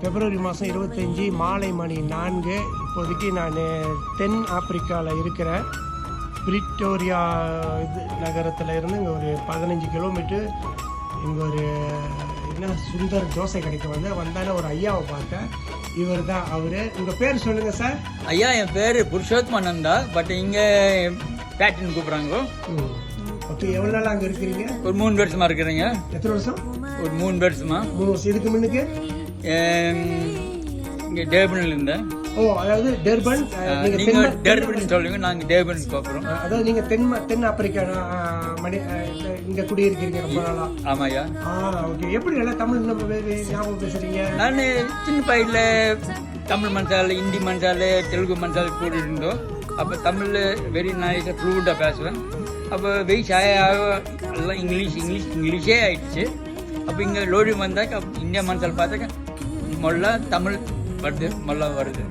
பிப்ரவரி மாதம் இருபத்தஞ்சி மாலை மணி நான்கு. இப்போதைக்கு நான் தென் ஆப்பிரிக்காவில் இருக்கிற பிரிட்டோரியா இது நகரத்தில் இருந்து இங்கே ஒரு பதினஞ்சு கிலோமீட்டர். இங்கே ஒரு என்ன சுந்தர் தோசை கடைக்கு வந்து வந்தானே ஒரு ஐயாவை பார்த்தேன். இவர் தான் அவர். உங்கள் பேர் சொல்லுங்கள் சார். ஐயா என் பேர் புருஷோத்மனந்தா பட் இங்கே பேட்டின் கூப்பிட்றாங்க. ம். ஓகே எவ்வளோ நாள் அங்கே இருக்கிறீங்க? ஒரு மூணு வருஷமா இருக்கிறேங்க. எத்தனை வருஷம்? ஒரு மூணு வருஷமா மூணு வருஷம் இதுக்கு முன்னுக்கு? இங்கே டேபனில் இருந்தேன் ஓ அதாவது டெர்பன் நீங்க டேர்பன் சொல்லுங்க நாங்கள் டேபன் கூப்பிட்றோம் அஹ், அதாவது நீங்க தென் தென் ஆப்பிரிக்கா மணி இந்த- இங்க குடியிருக்கிறீங்க ரொம்ப நாளா? ஆமாம் ஐயா ஆ ஓகே எப்படி நல்லா தமிழ் நம்ம ஞாபகம் பேசுறீங்க? நான் சின்ன பையில தமிழ் மனசால ஹிந்தி மனசால தெலுங்கு மனசால கூட இருந்தோம் அப்போ தமிழில் வெரி நைஸாக ஃப்ளூவெண்ட்டாக பேசுவேன். அப்போ வெயிட் ஆக எல்லாம் இங்கிலீஷ் இங்கிலீஷ் இங்கிலீஷே ஆயிடுச்சு. அப்போ இங்கே லோடி வந்தாக்க இந்தியா மனசால் பார்த்தாக்க மொல்ல தமிழ் வருது மொல்ல வருது.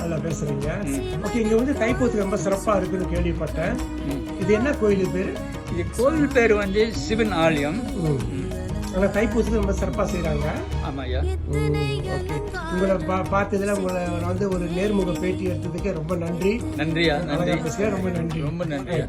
நல்லா பேசுறீங்க. ஓகே இங்க வந்து தைப்பூசம் ரொம்ப சிறப்பா இருக்குன்னு கேள்விப்பட்டேன். இது என்ன கோயில் பேரு? இது கோவில் பேர் வந்து சிவன் ஆலயம். ஆனா தைப்பூசத்துக்கு ரொம்ப சிறப்பா செய்றாங்க. ஆமாம் ஐயா ஓகே. உங்களை பா பார்த்ததுல உங்களை வந்து ஒரு நேர்முக பேட்டி எடுத்ததுக்கு ரொம்ப நன்றி. நன்றியா நன்றி. ரொம்ப நன்றி. ரொம்ப நன்றியா.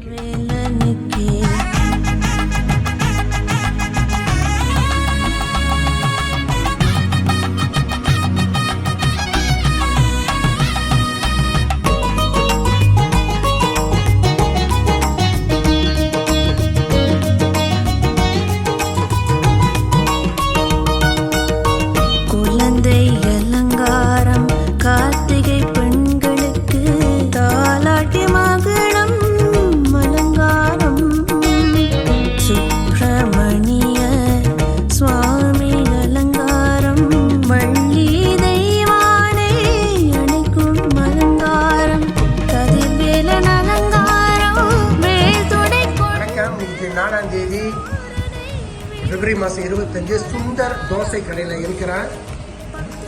சுந்தர் தோசை கடையில் இருக்கிறேன்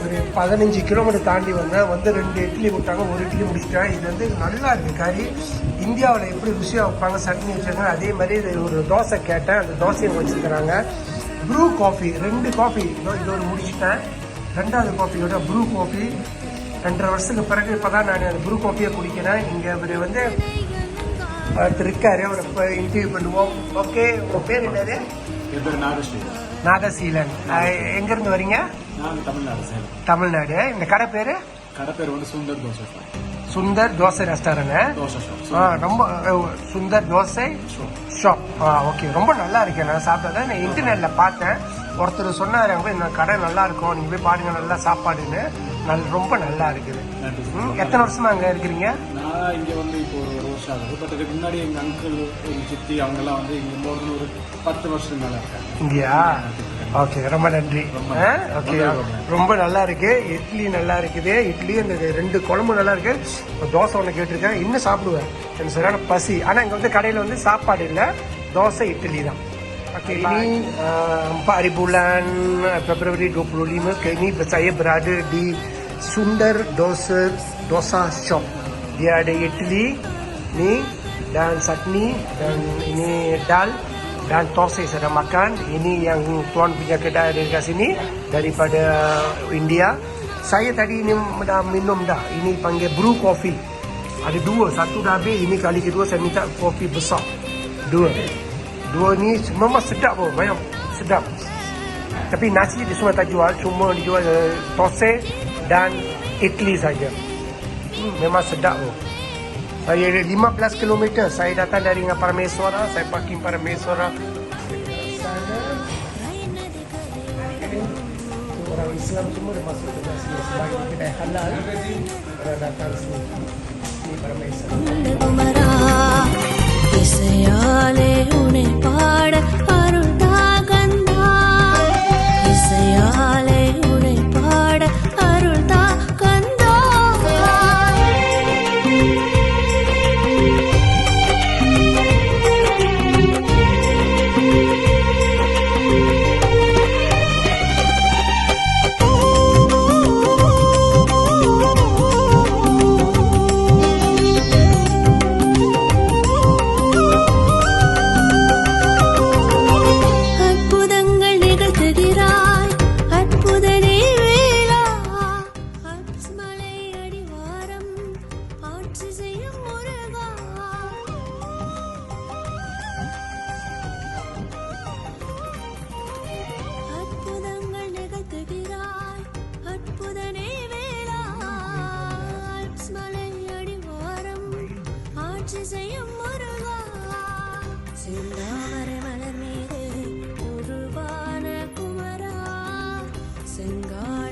ஒரு பதினஞ்சு கிலோமீட்டர் தாண்டி வந்தேன் வந்து ரெண்டு இட்லி விட்டாங்க ஒரு இட்லி முடிச்சிட்டேன். இது வந்து நல்லா இருக்குது கறி இந்தியாவில் எப்படி ருசியாக வைப்பாங்க சட்னி வச்சுருக்காங்க அதே மாதிரி இது ஒரு தோசை கேட்டேன். அந்த தோசையை வச்சுருக்கிறாங்க. ப்ரூ காஃபி ரெண்டு காஃபி இதோ இது ஒரு முடிச்சிட்டேன். ரெண்டாவது காஃபியோட ப்ரூ காஃபி ரெண்டரை வருஷத்துக்கு பிறகு இப்போ தான் நான் அந்த ப்ரூ காஃபியை குடிக்கிறேன். இங்கே இவர் வந்து ஒருத்தர் இருக்காரு. அவரை இப்போ இன்டர்வியூ பண்ணுவோம். ஓகே உங்கள் பேர் என்னது? என் பேர் நாகஸ்ரீ நாகசீலன். எங்கிருந்து வரீங்க? தமிழ்நாடு தமிழ்நாடு. இந்த கடை பேர்? கடை பேர் வந்து சுந்தர் தோசை. சுந்தர் தோசை ரெஸ்டாரண்ட் ரொம்ப சுந்தர் தோசை ஷாப் ஓகே ரொம்ப நல்லா இருக்கு. நான் சாப்பிட்டதை நான் இன்டர்நெட்ல பார்த்தேன். ஒருத்தர் சொன்னார் அங்கே இந்த கடை நல்லா இருக்கும். நீங்க போய் பாருங்க நல்லா சாப்பாடுன்னு. நல் ரொம்ப நல்லா இருக்குது. எத்தனை வருஷமா அங்க இருக்கிறீங்க? நான் இங்கே வந்து இப்போ வருஷம் ஆகுது பட் இதுக்கு முன்னாடி எங்கள் அங்கிள் எங்கள் சித்தி அவங்கெல்லாம் வந்து இங்கே மோர் ஒரு பத்து வருஷம் மேலே இருக்காங்க. ஓகே ரொம்ப நன்றி. ஓகே ரொம்ப நல்லா இருக்கு. இட்லி நல்லா இருக்குது. இட்லி அந்த ரெண்டு குழம்பு நல்லா இருக்கு. தோசை ஒன்று கேட்டிருக்கேன். இன்னும் சாப்பிடுவேன். எனக்கு சரியான பசி. ஆனால் இங்கே வந்து கடையில் வந்து சாப்பாடு இல்லை. தோசை இட்லி தான். Okey, ini uh, 4 bulan Februari 25 ke ini saya berada di Sundar Dosa Dosa Shop. Dia ada idli ni dan chutney dan ini dal dan tosai saya dah makan. Ini yang tuan punya kedai ada dekat sini daripada India. Saya tadi ini dah minum dah. Ini panggil brew coffee. Ada dua, satu dah habis. Ini kali kedua saya minta kopi besar. Dua. Dua ni memang sedap pun, banyak sedap. Tapi nasi dia semua tak jual, cuma dijual uh, dan idli saja. Hmm, memang sedap pun. Saya ada 15 km, saya datang dari Parameswara, saya parking Parameswara. Sana. Orang Islam semua dah masuk ke sini sebagai kedai halal. Orang datang sini. Ini Parameswara.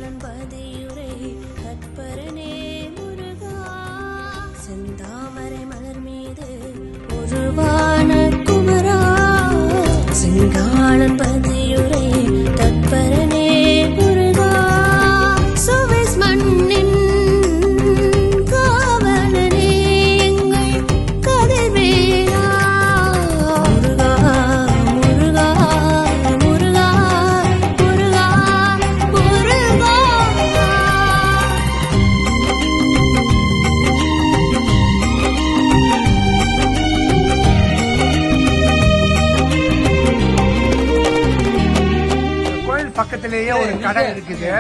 செங்காளன் பதியுரை கற்பரனே முருகா. செந்தாமரை மலர் மீது ஒருவான குமரா. செங்காளன் பதியுரை பக்கத்திலேயே ஒரு கடை இருக்குது.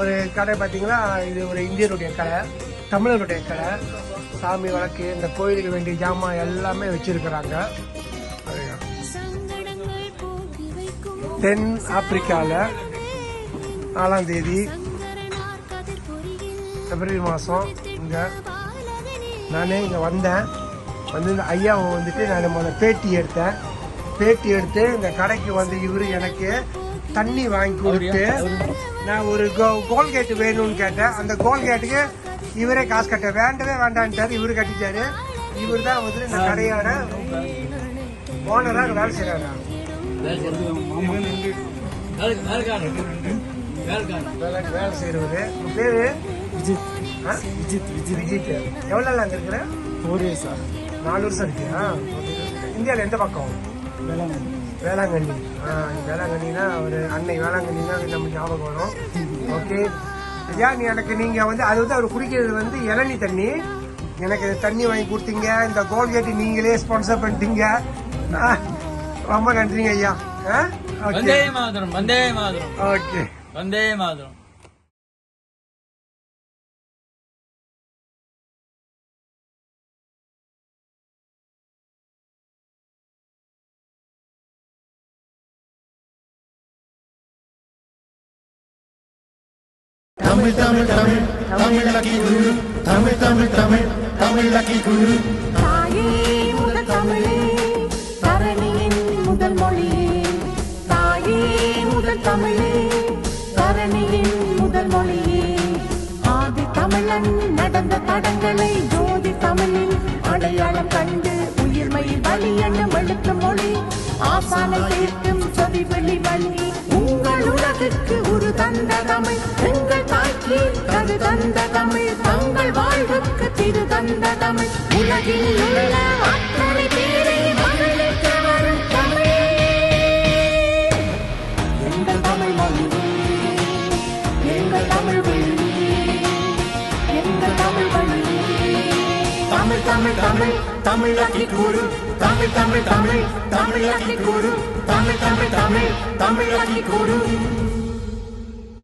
ஒரு கடை பார்த்தீங்கன்னா இது ஒரு இந்தியருடைய கடை தமிழருடைய கடை. சாமி வழக்கு இந்த கோயிலுக்கு வேண்டிய ஜாமான் எல்லாமே வச்சிருக்கிறாங்க. தென் ஆப்பிரிக்காவில் நாலாம் தேதி பிப்ரவரி மாதம் இங்கே. நான் நானே இங்கே வந்தேன். வந்து இந்த ஐயாவை வந்துட்டு நான் முதல்ல பேட்டி எடுத்தேன். பேட்டி எடுத்து இந்த கடைக்கு வந்து இவரு எனக்கு தண்ணி வாங்கி கொடுத்து நான் ஒரு கோ- கோல்கேட் வேணும்னு கேட்டேன். அந்த கோல்கேட்டுக்கு இவரே காசு கட்ட வேண்டவே வேண்டான்ட்டாரு. இவரு கட்டிட்டாரு. இவர் தான் வந்துட்டு இந்த கடையோட ஓனராக வேலை செய்கிறாரு வேலை செய்கிறவரு பேரு? விஜித்? விஜித் விஜித். விஜித். எவ்வளோ நாள் அங்கே இருக்கிறேன் ஒரு வயசா நாலு வருஷம் இருக்கியா இந்தியாவில் எந்த பக்கம்? வேளாங்கண்ணி. வேளாங்கண்ணி. ஆ வேளாங்கண்ணினா ஒரு அன்னை வேளாங்கண்ணி தான் நம்ம ஞாபகம் வரும். ஓகே. ஐயா நீ எனக்கு நீங்கள் வந்து அது வந்து அவர் குடிக்கிறது வந்து இளநி தண்ணி. எனக்கு தண்ணி வாங்கி கொடுத்தீங்க. இந்த கோல்கேட் நீங்களே ஸ்பான்சர் பண்ணிட்டீங்க. ரொம்ப நன்றிங்க ஐயா. ஓகே. ஓகே. வந்தே மாதரம். தமிழ் தமிழ் தமிழ் தமிழ் லக்கி குரு. தமிழ் தமிழ் தமிழ் தமிழ் லக்கி குரு. தாயே முதல் தமிழே தரணியின் முதல் மொழியே தாயே முதல் தமிழே தரணியின் முதல் மொழியே ஆதி தமிழன் நடந்த தடங்களை ஜோதி தமிழில் அடையாளம் கண்டு உயிர்மையில் வழி எண்ணம் எழுத்து மொழி. ஆசானை சேர்க்கும் சொதி வெளி வழி. சிறந்த தமிழ் உலகில் உள்ள அத்தனை பேரை மகிழ்விக்க வரும் தமிழ். எங்கள் தமிழ் மொழி எங்கள் தமிழ் வழி எங்கள் தமிழ் வழி தமிழ் தமிழ் தமிழ் தமிழ் கூறு. தமிழ் தமிழ் தமிழ் தமிழ் கூறு. தமிழ் தமிழ் தமிழ் தமிழ் கூறு.